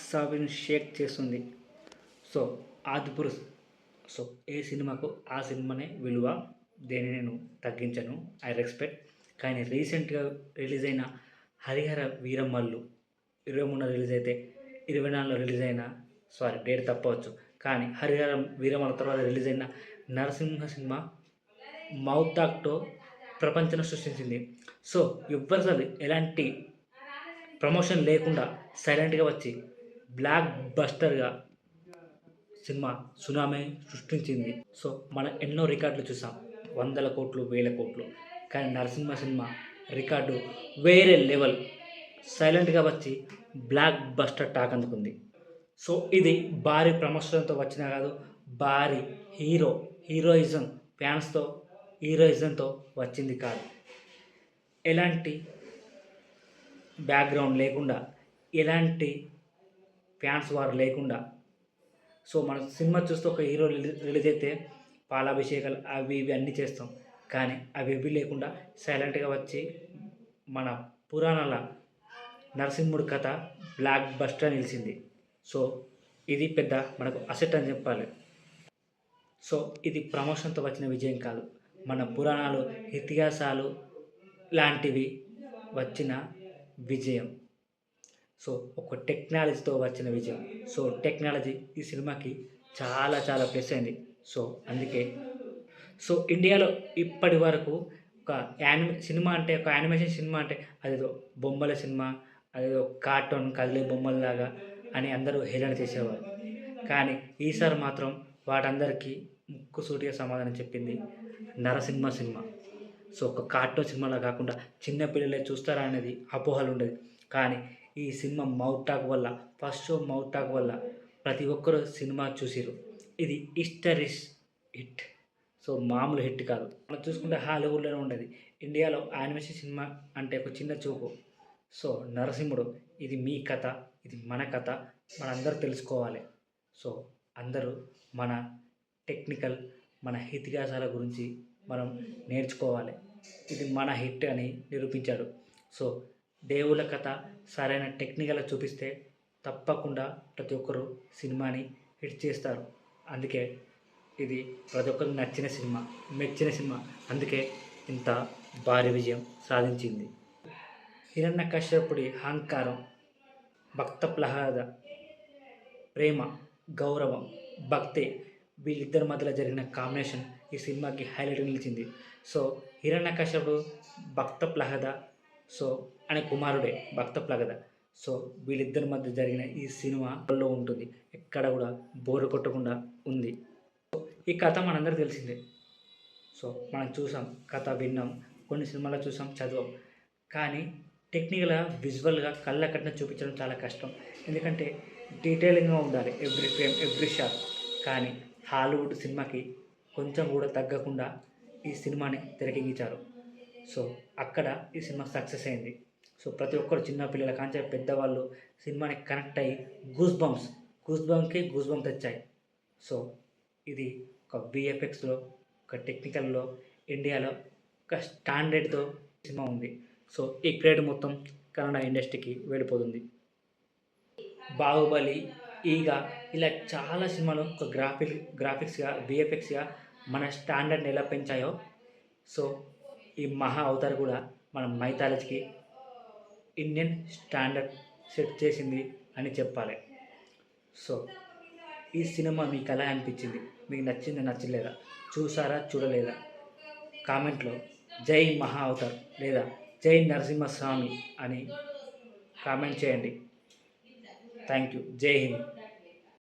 Box Sheikh చేస్తుంది. So Adipurush. So ఏ సినిమాకు ఆ సినిమానే విలువ? దేని నేను తగ్గించను. I respect. కానీ రీసెంట్గా రిలీజ్ అయిన హరిహర వీరమ్మల్లు ఇరవై మూడున రిలీజ్ అయితే ఇరవై నాలుగులో రిలీజ్ అయిన సారీ డేట్ తప్పవచ్చు. కానీ హరిహర వీరమ్మల తర్వాత రిలీజ్ అయిన నరసింహ సినిమా మౌత్ ఆక్టో ప్రపంచం సృష్టించింది. సో ఎవ్వరు ఎలాంటి ప్రమోషన్ లేకుండా సైలెంట్గా వచ్చి బ్లాక్ బస్టర్గా సినిమా సునామే సృష్టించింది. సో మనం ఎన్నో రికార్డులు చూసాం. వందల కోట్లు వేల కోట్లు. కానీ నరసింహ సినిమా రికార్డు వేరే లెవెల్. సైలెంట్గా వచ్చి బ్లాక్ బస్టర్ టాక్ అందుకుంది. సో ఇది భారీ ప్రమోషన్తో వచ్చినా కాదు భారీ హీరో హీరోయిజం ఫ్యాన్స్తో హీరోయిజంతో వచ్చింది కాదు. ఎలాంటి బ్యాక్గ్రౌండ్ లేకుండా ఎలాంటి ఫ్యాన్స్ వారు లేకుండా. సో మన సినిమా చూస్తే ఒక హీరో రిలీజ్ అయితే పాలాభిషేకాలు అవి ఇవి అన్నీ చేస్తాం. కానీ అవి ఇవి లేకుండా సైలెంట్గా వచ్చి మన పురాణాల నరసింహుడి కథ బ్లాక్ బస్టర్ నిలిచింది. సో ఇది పెద్ద మనకు అసెట్ అని చెప్పాలి. సో ఇది ప్రమోషన్తో వచ్చిన విజయం కాదు. మన పురాణాలు ఇతిహాసాలు లాంటివి వచ్చిన విజయం. సో ఒక టెక్నాలజీతో వచ్చిన విజయం. సో టెక్నాలజీ ఈ సినిమాకి చాలా చాలా ప్లస్ అయింది. సో అందుకే. సో ఇండియాలో ఇప్పటి వరకు ఒక యానిమే సినిమా అంటే ఒక యానిమేషన్ సినిమా అంటే అదేదో బొమ్మల సినిమా అదేదో కార్టూన్ కదిలే బొమ్మలలాగా అని అందరూ హేళన చేసేవారు. కానీ ఈసారి మాత్రం వాటందరికీ ముక్కుసూటిగా సమాధానం చెప్పింది నరసింహ సినిమా. సో ఒక కార్టూన్ సినిమాలా కాకుండా చిన్నపిల్లలే చూస్తారా అనేది అపోహలు ఉండేది కానీ ఈ సినిమా మౌత్ టాక్ వల్ల ఫస్ట్ షో మౌత్ టాక్ వల్ల ప్రతి ఒక్కరు సినిమా చూసిరు ఇది ఇస్టరిస్ హిట్ సో మామూలు హిట్ కాదు. మనం చూసుకుంటే హాలీవుడ్లోనే ఉండేది. ఇండియాలో యానిమేషన్ సినిమా అంటే ఒక చిన్న చూపు. సో నరసింహుడు ఇది మీ కథ ఇది మన కథ మనందరూ తెలుసుకోవాలి. సో అందరూ మన టెక్నికల్ మన ఇతిహాసాల గురించి మనం నేర్చుకోవాలి. ఇది మన హిట్ అని నిరూపించాడు. సో దేవుల కథ సరైన టెక్నికల్ చూపిస్తే తప్పకుండా ప్రతి ఒక్కరు సినిమాని హిట్ చేస్తారు. అందుకే ఇది ప్రతి ఒక్కరికి నచ్చిన సినిమా మెచ్చిన సినిమా. అందుకే ఇంత భారీ విజయం సాధించింది. హిరణ్య కశ్యపుడి అహంకారం భక్త ప్రహ్లాద ప్రేమ గౌరవం భక్తి వీళ్ళిద్దరి మధ్యలో జరిగిన కాంబినేషన్ ఈ సినిమాకి హైలైట్ నిలిచింది. సో హిరణ్య కశ్యపుడు భక్త ప్రహ్లాద సో అనే కుమారుడే భక్త ప్లగద సో వీళ్ళిద్దరి మధ్య జరిగిన ఈ సినిమాలో ఉంటుంది. ఎక్కడ కూడా బోరు కొట్టకుండా ఉంది. ఈ కథ మనందరూ తెలిసిందే. సో మనం చూసాం కథ విన్నాం కొన్ని సినిమాల్లో చూసాం చదివాం. కానీ టెక్నికల్గా విజువల్గా కళ్ళ కట్టిన చూపించడం చాలా కష్టం. ఎందుకంటే డీటెయిలింగ్గా ఉండాలి ఎవ్రీ ఫ్రేమ్ ఎవ్రీ షాట్ కానీ హాలీవుడ్ సినిమాకి కొంచెం కూడా తగ్గకుండా ఈ సినిమాని తెరకెక్కించారు. సో అక్కడ ఈ సినిమా సక్సెస్ అయింది. సో ప్రతి ఒక్కరు చిన్నపిల్లల కాంచే పెద్దవాళ్ళు సినిమాని కనెక్ట్ అయ్యి గూస్ బంప్స్ గూస్ బంప్కి గూస్ బంప్ తెచ్చాయి. సో ఇది ఒక విఎఫ్ఎక్స్లో ఒక టెక్నికల్లో ఇండియాలో ఒక స్టాండర్డ్తో సినిమా ఉంది. సో ఈ క్రెడిట్ మొత్తం కన్నడ ఇండస్ట్రీకి వెళ్ళిపోతుంది. బాహుబలి ఈగ ఇలా చాలా సినిమాలు ఒక గ్రాఫిక్ గ్రాఫిక్స్గా విఎఫ్ఎక్స్గా మన స్టాండర్డ్ని ఎలా పెంచాయో. సో ఈ మహా అవతార్ కూడా మన మైథాలజీకి ఇండియన్ స్టాండర్డ్ సెట్ చేసింది అని చెప్పాలి. సో ఈ సినిమా మీకు ఎలా అనిపించింది. మీకు నచ్చింది నచ్చలేదా? చూసారా చూడలేదా? కామెంట్లో జై మహా అవతార్ లేదా జై నరసింహస్వామి అని కామెంట్ చేయండి. Thank you. జై హింద్.